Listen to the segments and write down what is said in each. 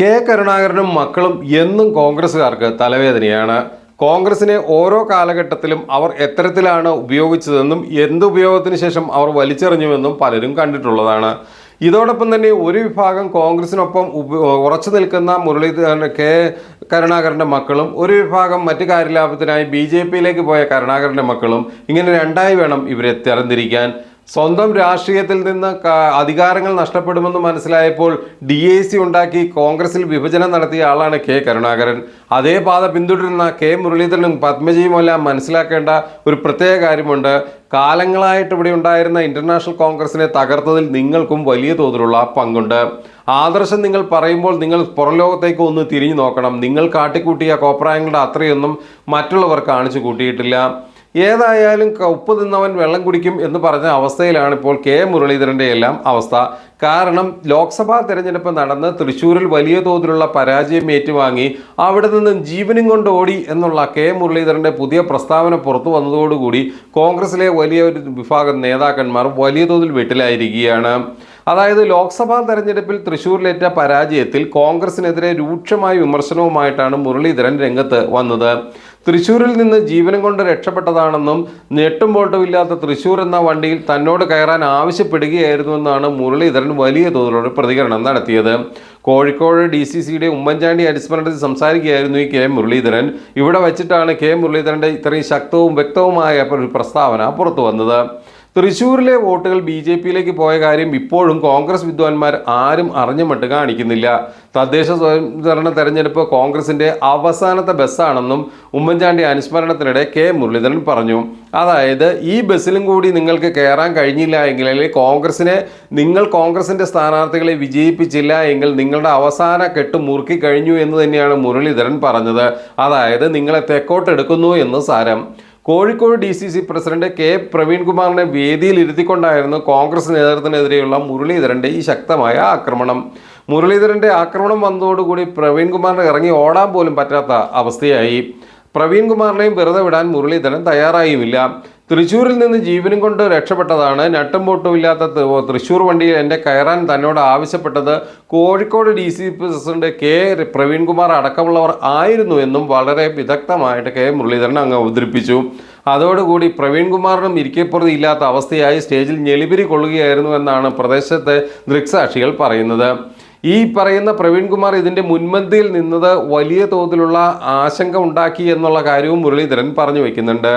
K കരുണാകരനും മക്കളും എന്നും കോൺഗ്രസ്സുകാർക്ക് തലവേദനയാണ്. കോൺഗ്രസിനെ ഓരോ കാലഘട്ടത്തിലും അവർ എത്തരത്തിലാണ് ഉപയോഗിച്ചതെന്നും എന്ത് ഉപയോഗത്തിന് ശേഷം അവർ വലിച്ചെറിഞ്ഞുവെന്നും പലരും കണ്ടിട്ടുള്ളതാണ്. ഇതോടൊപ്പം തന്നെ ഒരു വിഭാഗം കോൺഗ്രസിനൊപ്പം ഉറച്ചു നിൽക്കുന്ന മുരളീധരൻ കെ കരുണാകരന്റെ മക്കളും ഒരു വിഭാഗം മറ്റു കാര്യലാഭത്തിനായി ബി ജെ പിയിലേക്ക് പോയ കരുണാകരന്റെ മക്കളും ഇങ്ങനെ രണ്ടായി വേണം ഇവരെ തരംതിരിക്കാൻ സ്വന്തം രാഷ്ട്രീയത്തിൽ നിന്ന് അധികാരങ്ങൾ നഷ്ടപ്പെടുമെന്ന് മനസ്സിലായപ്പോൾ ഡി എ സി ഉണ്ടാക്കി കോൺഗ്രസിൽ വിഭജനം നടത്തിയ ആളാണ് കെ കരുണാകരൻ. അതേ പാത പിന്തുടരുന്ന കെ മുരളീധരനും പത്മജിയുമെല്ലാം മനസ്സിലാക്കേണ്ട ഒരു പ്രത്യേക കാര്യമുണ്ട്. കാലങ്ങളായിട്ട് ഇവിടെ ഉണ്ടായിരുന്ന ഇന്റർനാഷണൽ കോൺഗ്രസിനെ തകർത്തതിൽ നിങ്ങൾക്കും വലിയ തോതിലുള്ള പങ്കുണ്ട്. ആദർശം നിങ്ങൾ പറയുമ്പോൾ നിങ്ങൾ പുറം ലോകത്തേക്ക് ഒന്ന് തിരിഞ്ഞു നോക്കണം. നിങ്ങൾ കാട്ടിക്കൂട്ടിയ കോപ്രായങ്ങളുടെ അത്രയൊന്നും മറ്റുള്ളവർ കാണിച്ചു കൂട്ടിയിട്ടില്ല. ഏതായാലും ഉപ്പ് തിന്നവൻ വെള്ളം കുടിക്കും എന്ന് പറഞ്ഞ അവസ്ഥയിലാണ് ഇപ്പോൾ കെ മുരളീധരന്റെ എല്ലാം അവസ്ഥ. കാരണം ലോക്സഭാ തെരഞ്ഞെടുപ്പ് നടന്ന് തൃശ്ശൂരിൽ വലിയ തോതിലുള്ള പരാജയം ഏറ്റുവാങ്ങി അവിടെ നിന്നും ജീവനും കൊണ്ട് ഓടി എന്നുള്ള കെ മുരളീധരന്റെ പുതിയ പ്രസ്താവന പുറത്തു വന്നതോടുകൂടി കോൺഗ്രസിലെ വലിയ ഒരു വിഭാഗം നേതാക്കന്മാർ വലിയ തോതിൽ വെട്ടിലായിരിക്കുകയാണ്. അതായത് ലോക്സഭാ തെരഞ്ഞെടുപ്പിൽ തൃശ്ശൂരിലേറ്റ പരാജയത്തിൽ കോൺഗ്രസിനെതിരെ രൂക്ഷമായ വിമർശനവുമായിട്ടാണ് മുരളീധരൻ രംഗത്ത് വന്നത്. തൃശ്ശൂരിൽ നിന്ന് ജീവനം കൊണ്ട് രക്ഷപ്പെട്ടതാണെന്നും ഞെട്ടും പൊട്ടും ഇല്ലാത്ത തൃശ്ശൂർ എന്ന വണ്ടിയിൽ തന്നോട് കയറാൻ ആവശ്യപ്പെടുകയായിരുന്നുവെന്നാണ് മുരളീധരൻ വലിയ തോതിലുള്ള പ്രതികരണം നടത്തിയത്. കോഴിക്കോട് ഡി സി സിയുടെ ഉമ്മൻചാണ്ടി അനുസ്മരണത്തിൽ സംസാരിക്കുകയായിരുന്നു ഈ കെ മുരളീധരൻ. ഇവിടെ വച്ചിട്ടാണ് കെ മുരളീധരന്റെ ഇത്രയും ശക്തവും വ്യക്തവുമായ ഒരു പ്രസ്താവന പുറത്തു വന്നത് തൃശ്ശൂരിലെ വോട്ടുകൾ ബി ജെ പിയിലേക്ക് പോയ കാര്യം ഇപ്പോഴും കോൺഗ്രസ് വിദ്വാൻമാർ ആരും അറിഞ്ഞ മട്ട് കാണിക്കുന്നില്ല. തദ്ദേശ സ്വയംഭരണ തെരഞ്ഞെടുപ്പ് കോൺഗ്രസിന്റെ അവസാനത്തെ ബസ്സാണെന്നും ഉമ്മൻചാണ്ടി അനുസ്മരണത്തിനിടെ കെ മുരളീധരൻ പറഞ്ഞു. അതായത് ഈ ബസ്സിലും കൂടി നിങ്ങൾക്ക് കയറാൻ കഴിഞ്ഞില്ല എങ്കിൽ അല്ലെങ്കിൽ കോൺഗ്രസിനെ നിങ്ങൾ കോൺഗ്രസിന്റെ സ്ഥാനാർത്ഥികളെ വിജയിപ്പിച്ചില്ല എങ്കിൽ നിങ്ങളുടെ അവസാന കെട്ട് മുറുക്കി കഴിഞ്ഞു എന്ന് തന്നെയാണ് മുരളീധരൻ പറഞ്ഞത്. അതായത് നിങ്ങളെ തെക്കോട്ടെടുക്കുന്നു എന്ന് സാരം. Kozhikode D C C president K പ്രവീൺകുമാറിനെ വേദിയിൽ ഇരുത്തിക്കൊണ്ടായിരുന്നു കോൺഗ്രസ് നേതൃത്വത്തിനെതിരെയുള്ള മുരളീധരന്റെ ഈ ശക്തമായ ആക്രമണം. മുരളീധരന്റെ ആക്രമണം വന്നതോടുകൂടി പ്രവീൺകുമാറിനെ ഇറങ്ങി ഓടാൻ പോലും പറ്റാത്ത അവസ്ഥയായി. പ്രവീൺകുമാറിനെയും വെറുതെ വിടാൻ മുരളീധരൻ തയ്യാറായുമില്ല. തൃശ്ശൂരിൽ നിന്ന് ജീവനും കൊണ്ട് രക്ഷപ്പെട്ടതാണ് നട്ടും പൊട്ടും ഇല്ലാത്ത തൃശ്ശൂർ വണ്ടിയിൽ എന്റെ കയറാൻ തന്നോട് ആവശ്യപ്പെട്ടത് Kozhikode D C president K Praveenkumar അടക്കമുള്ളവർ ആയിരുന്നു എന്നും വളരെ വിദഗ്ധമായിട്ട് കെ മുരളീധരൻ അങ്ങ് അവതരിപ്പിച്ചു. അതോടുകൂടി പ്രവീൺകുമാറിനും ഇരിക്കപ്പുറത് ഇല്ലാത്ത അവസ്ഥയായി സ്റ്റേജിൽ ഞെളിപിരി കൊള്ളുകയായിരുന്നു എന്നാണ് പ്രദേശത്തെ ദൃക്സാക്ഷികൾ പറയുന്നത്. ഈ പറയുന്ന പ്രവീൺകുമാർ ഇതിന്റെ മുൻപന്തിയിൽ നിന്നത് വലിയ തോതിലുള്ള ആശങ്ക ഉണ്ടാക്കി എന്നുള്ള കാര്യവും മുരളീധരൻ പറഞ്ഞു വെക്കുന്നുണ്ട്.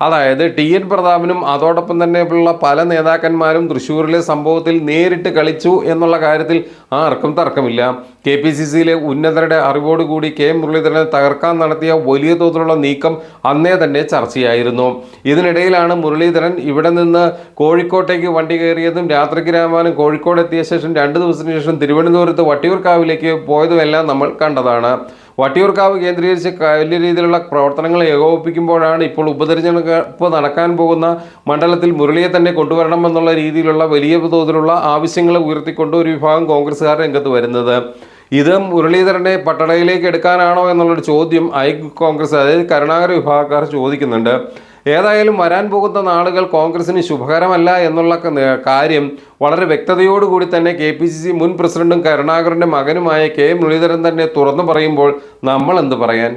അതായത് ടി എൻ പ്രതാപനും അതോടൊപ്പം തന്നെ ഉള്ള പല നേതാക്കന്മാരും തൃശ്ശൂരിലെ സംഭവത്തിൽ നേരിട്ട് കളിച്ചു എന്നുള്ള കാര്യത്തിൽ ആർക്കും തർക്കമില്ല. കെ പി സി സിയിലെ ഉന്നതരുടെ അറിവോടുകൂടി കെ മുരളീധരനെ തകർക്കാൻ നടത്തിയ വലിയ തോതിലുള്ള നീക്കം അന്നേ തന്നെ ചർച്ചയായിരുന്നു. ഇതിനിടയിലാണ് മുരളീധരൻ ഇവിടെ നിന്ന് കോഴിക്കോട്ടേക്ക് വണ്ടി കയറിയതും രാത്രിക്ക് രാമാനും കോഴിക്കോട് എത്തിയ ശേഷം രണ്ട് ദിവസത്തിന് ശേഷം തിരുവനന്തപുരത്ത് വട്ടിയൂർക്കാവിലേക്ക് പോയതുമെല്ലാം നമ്മൾ കണ്ടതാണ്. വട്ടിയൂർക്കാവ് കേന്ദ്രീകരിച്ച് വലിയ രീതിയിലുള്ള പ്രവർത്തനങ്ങൾ ഏകോപിപ്പിക്കുമ്പോഴാണ് ഇപ്പോൾ ഉപതെരഞ്ഞെടുപ്പ് നടക്കാൻ പോകുന്ന മണ്ഡലത്തിൽ മുരളിയെ തന്നെ കൊണ്ടുവരണം എന്നുള്ള രീതിയിലുള്ള വലിയ തോതിലുള്ള ആവശ്യങ്ങൾ ഉയർത്തിക്കൊണ്ട് ഒരു വിഭാഗം കോൺഗ്രസ്സുകാർ രംഗത്ത് വരുന്നത്. ഇത് മുരളീധരനെ പട്ടണയിലേക്ക് എടുക്കാനാണോ എന്നുള്ളൊരു ചോദ്യം ഐ കോൺഗ്രസ് അതായത് കരുണാകര വിഭാഗക്കാർ ചോദിക്കുന്നുണ്ട്. ഏതായാലും വരാൻ പോകുന്ന നാളുകൾ കോൺഗ്രസിന് ശുഭകരമല്ല എന്നുള്ള കാര്യം വളരെ വ്യക്തതയോടുകൂടി തന്നെ കെ പി സി സി മുൻ പ്രസിഡന്റും കരുണാകരന്റെ മകനുമായ കെ മുരളീധരൻ തന്നെ തുറന്നു പറയുമ്പോൾ നമ്മൾ എന്ത് പറയാൻ?